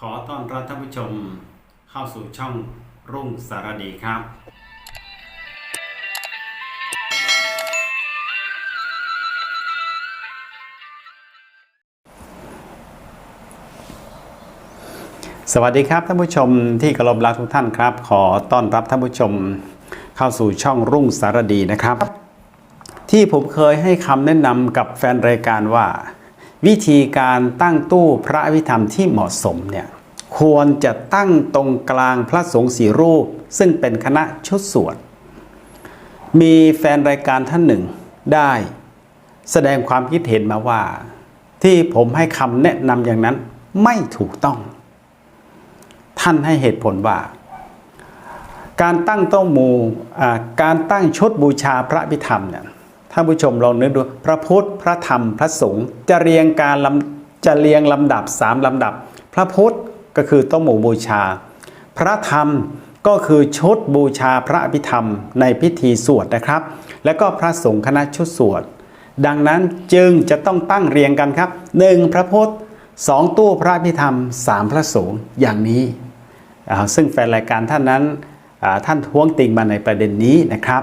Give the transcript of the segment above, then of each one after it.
ขอต้อนรับท่านผู้ชมเข้าสู่ช่องรุ่งสารดีครับ สวัสดีครับท่านผู้ชมที่เคารพรักทุกท่านครับ ขอต้อนรับท่านผู้ชมเข้าสู่ช่องรุ่งสารดีนะครับ ที่ผมเคยให้คำแนะนำกับแฟนรายการว่า วิธีการตั้งตู้พระอภิธรรมที่เหมาะสมเนี่ยควรจะตั้งตรงกลางพระสงฆ์สีรูป ซึ่งเป็นคณะชุดสวดมีแฟนรายการท่านหนึ่งได้แสดงความคิดเห็นมาว่า ที่ผมให้คำแนะนำอย่างนั้นไม่ถูกต้อง ท่านให้เหตุผลว่า การตั้งโต๊ะหมู่การตั้งชุดบูชาพระพิธรรมเนี่ย ท่านผู้ชมลองนึกดูพระพุทธพระธรรมพระสงฆ์จะเรียงการลำจะเรียงลำดับสามลำดับ พระพุทธก็คือโต๊ะหมู่บูชา พระธรรมก็คือชุดบูชาพระพิธรรมในพิธีสวดนะครับ แล้วก็พระสงฆ์คณะชุดสวด ดังนั้นจึงจะต้องตั้งเรียงกันครับ 1. พระพุทธสองตู้พระพิธรรม 3 พระสงฆ์อย่างนี้อ่าซึ่งแฟนรายการท่านนั้นอ่าท่านท้วงติงมาในประเด็นนี้นะครับ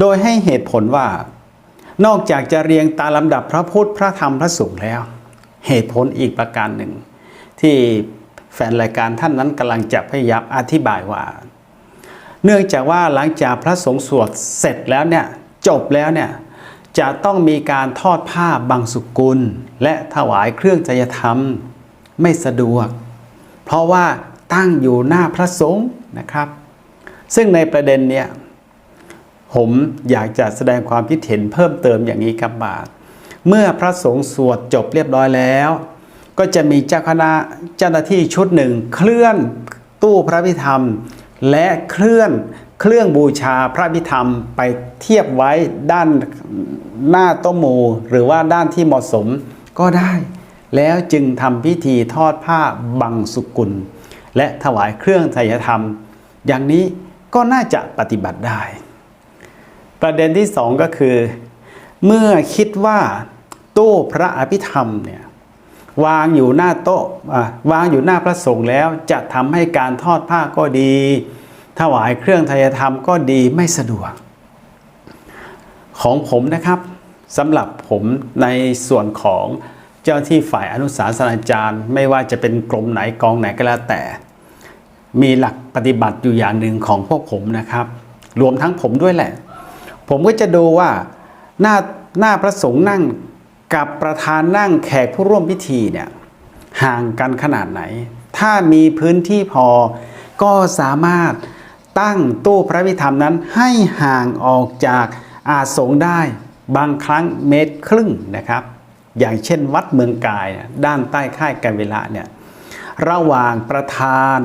โดยให้เหตุผลว่า นอกจากจะเรียงตามลำดับพระพุทธพระธรรมพระสงฆ์แล้ว เหตุผลอีกประการหนึ่ง ที่แฟนรายการท่านนั้นกำลังจะพยายามอธิบายว่า เนื่องจากว่าหลังจากพระสงฆ์สวดเสร็จแล้วเนี่ยจบแล้วเนี่ยจะต้องมีการทอดผ้าบางสุกุล และถวายเครื่องจยธรรมไม่สะดวก เพราะว่าตั้งอยู่หน้าพระสงฆ์นะครับ ซึ่งในประเด็นเนี้ย ผมอยากจะแสดงความคิดเห็นเพิ่มเติมอย่างนี้ครับว่าเมื่อพระสงฆ์สวดจบเรียบร้อยแล้ว ก็จะมีเจ้าคณะเจ้าหน้าที่ชุดหนึ่ง เคลื่อนตู้พระพิธรรม และเคลื่อนเครื่องบูชาพระพิธรรมไปเทียบไว้ด้านหน้าโต๊ะหมู่หรือว่าด้านที่เหมาะสมก็ได้ แล้วจึงทำพิธีทอดผ้าบังสุกุล และถวายเครื่องไตรธรรม อย่างนี้ก็น่าจะปฏิบัติได้ ประเด็นที่สองก็คือ เมื่อคิดว่าตู้พระอภิธรรมเนี่ยวางอยู่หน้าโต๊ะวางอยู่หน้าพระสงฆ์แล้วจะทำให้การทอดผ้าก็ดี ถวายเครื่องไทยธรรมก็ดีไม่สะดวก ของผมนะครับสำหรับผมในส่วนของเจ้าที่ฝ่ายอนุสาสนาจารย์ ไม่ว่าจะเป็นกรมไหนกองไหนก็แล้วแต่ มีหลักปฏิบัติอยู่อย่างหนึ่งของพวกผมนะครับ รวมทั้งผมด้วยแหละ ผมก็จะดูว่าหน้าหน้าพระสงฆ์นั่งกับประธานนั่งแขกผู้ร่วมพิธีเนี่ยห่างกันขนาดไหน ถ้ามีพื้นที่พอก็สามารถตั้งตู้พระพิธรรมนั้นให้ห่างออกจากอาสงได้บางครั้งเมตรครึ่งนะครับ อย่างเช่นวัดเมืองกายด้านใต้ค่ายกันเวลาเนี่ยระหว่างประธาน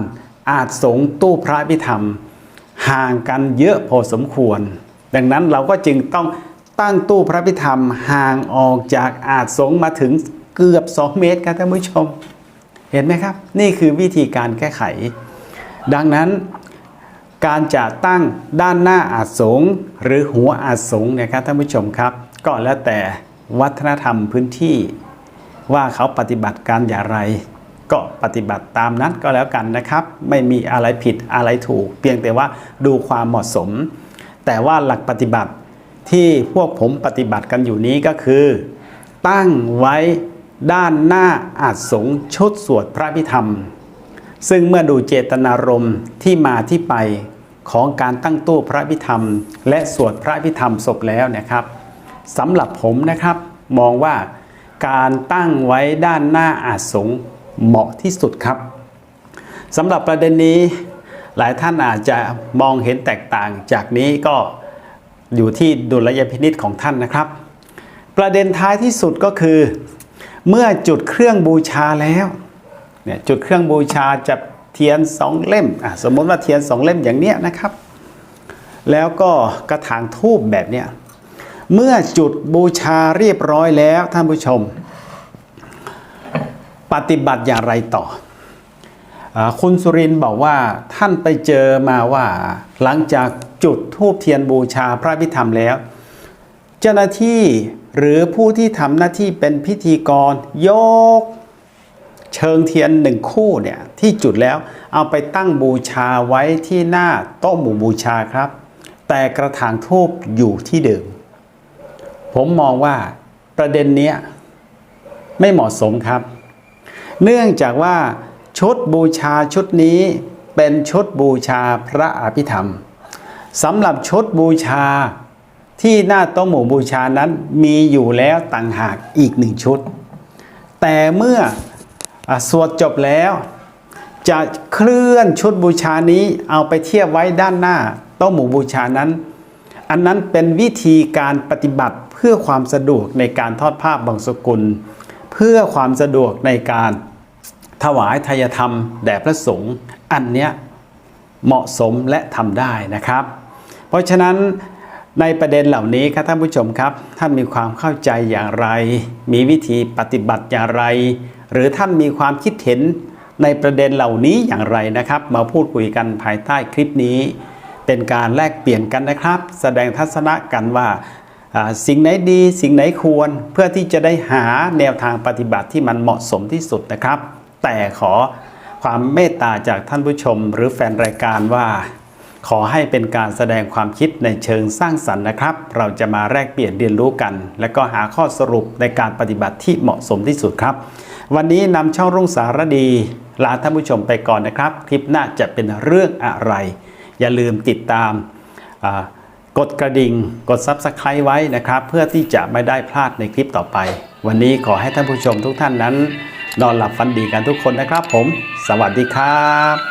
อาสงตู้พระพิธรรม ห่างกันเยอะพอสมควร ดังนั้นเราก็จึงต้องตั้งตู้พระพิธรรมห่างออกจากอาจสงฆ์มาถึงเกือบ 2 เมตรครับท่านผู้ชม เห็นไหมครับ นี่คือวิธีการแก้ไข ดังนั้นการจะตั้งด้านหน้าอาจสงฆ์หรือหัวอาจสงฆ์นี่ยครับท่านผู้ชมครับ ก็แล้วแต่วัฒนธรรมพื้นที่ ว่าเขาปฏิบัติการอย่างไร ก็ปฏิบัติตามนั้นก็แล้วกันนะครับ ไม่มีอะไรผิดอะไรถูก เพียงแต่ว่าดูความเหมาะสม แต่ว่าหลักปฏิบัติที่พวกผมปฏิบัติกันอยู่นี้ก็คือ ตั้งไว้ด้านหน้าอาจสงชุดสวดพระพิธรรม ซึ่งเมื่อดูเจตนารมณ์ที่มาที่ไปของการตั้งตู้พระพิธรรม และสวดพระพิธรรมศพแล้วนะครับสำหรับผมนะครับมองว่าการตั้งไว้ด้านหน้าอาจสงเหมาะที่สุดครับสำหรับประเด็นนี้ หลายท่านอาจจะมองเห็นแตกต่างจากนี้ก็อยู่ที่ดุลยพินิษของท่านนะครับ ประเด็นท้ายที่สุดก็คือ เมื่อจุดเครื่องบูชาแล้วเนี่ยจุดเครื่องบูชาจะเทียนสองเล่มสมมติว่าเทียนสองเล่มอย่างเนี้ยนะครับ แล้วก็กระถางทูบแบบเนี้ยเมื่อจุดบูชาเรียบร้อยแล้วท่านผู้ชม ปฏิบัติอย่างไรต่อ คุณสุรินบอกว่าท่านไปเจอมาว่า หลังจากจุดทูบเทียนบูชาพระพิธรรมแล้ว เจ้าหน้าที่หรือผู้ที่ทำหน้าที่เป็นพิธีกรยก เชิงเทียนหนึ่งคู่เนี่ยที่จุดแล้วเอาไปตั้งบูชาไว้ที่หน้าโต๊ะหมู่บูชาครับ แต่กระถางทูบอยู่ที่เดิม ผมมองว่าประเด็นเนี้ยไม่เหมาะสมครับ เนื่องจากว่า ชุดบูชาชุดนี้เป็นชุดบูชาพระอภิธรรมสำหรับชุดบูชาที่หน้าโต๊ะหมู่บูชานั้นมีอยู่แล้วต่างหากอีกหนึ่งชุด แต่เมื่ออสวดจบแล้ว จะเคลื่อนชุดบูชานี้เอาไปเทียบไว้ด้านหน้าโต๊ะหมู่บูชานั้น อันนั้นเป็นวิธีการปฏิบัติเพื่อความสะดวกในการทอดผ้าบางสกุล เพื่อความสะดวกในการ ถวายทายธรรมแด่พระสงฆ์อันเนี้ยเหมาะสมและทำได้นะครับ เพราะฉะนั้นในประเด็นเหล่านี้ครับท่านผู้ชมครับ ท่านมีความเข้าใจอย่างไร มีวิธีปฏิบัติอย่างไร หรือท่านมีความคิดเห็นในประเด็นเหล่านี้อย่างไรนะครับ มาพูดคุยกันภายใต้คลิปนี้ เป็นการแลกเปลี่ยนกันนะครับ แสดงทัศนะกันว่าอ่าสิ่งไหนดี สิ่งไหนควรเพื่อที่จะได้หาแนวทางปฏิบัติที่มันเหมาะสมที่สุดนะครับ แต่ขอความเมตตาจากท่านผู้ชม หรือแฟนรายการว่า ขอให้เป็นการแสดงความคิดในเชิงสร้างสรรค์นะครับ เราจะมาแลกเปลี่ยนเรียนรู้กัน และก็หาข้อสรุปในการปฏิบัติที่เหมาะสมที่สุดครับ วันนี้นำช่องรุ่งสารดีลาท่านผู้ชมไปก่อนนะครับ คลิปหน้าจะเป็นเรื่องอะไร อย่าลืมติดตามกดกระดิ่ง กด Subscribe ไว้นะครับ เพื่อที่จะไม่ได้พลาดในคลิปต่อไป วันนี้ขอให้ท่านผู้ชมทุกท่านนั้น นอนหลับฝันดีกันทุกคนนะครับผม สวัสดีครับ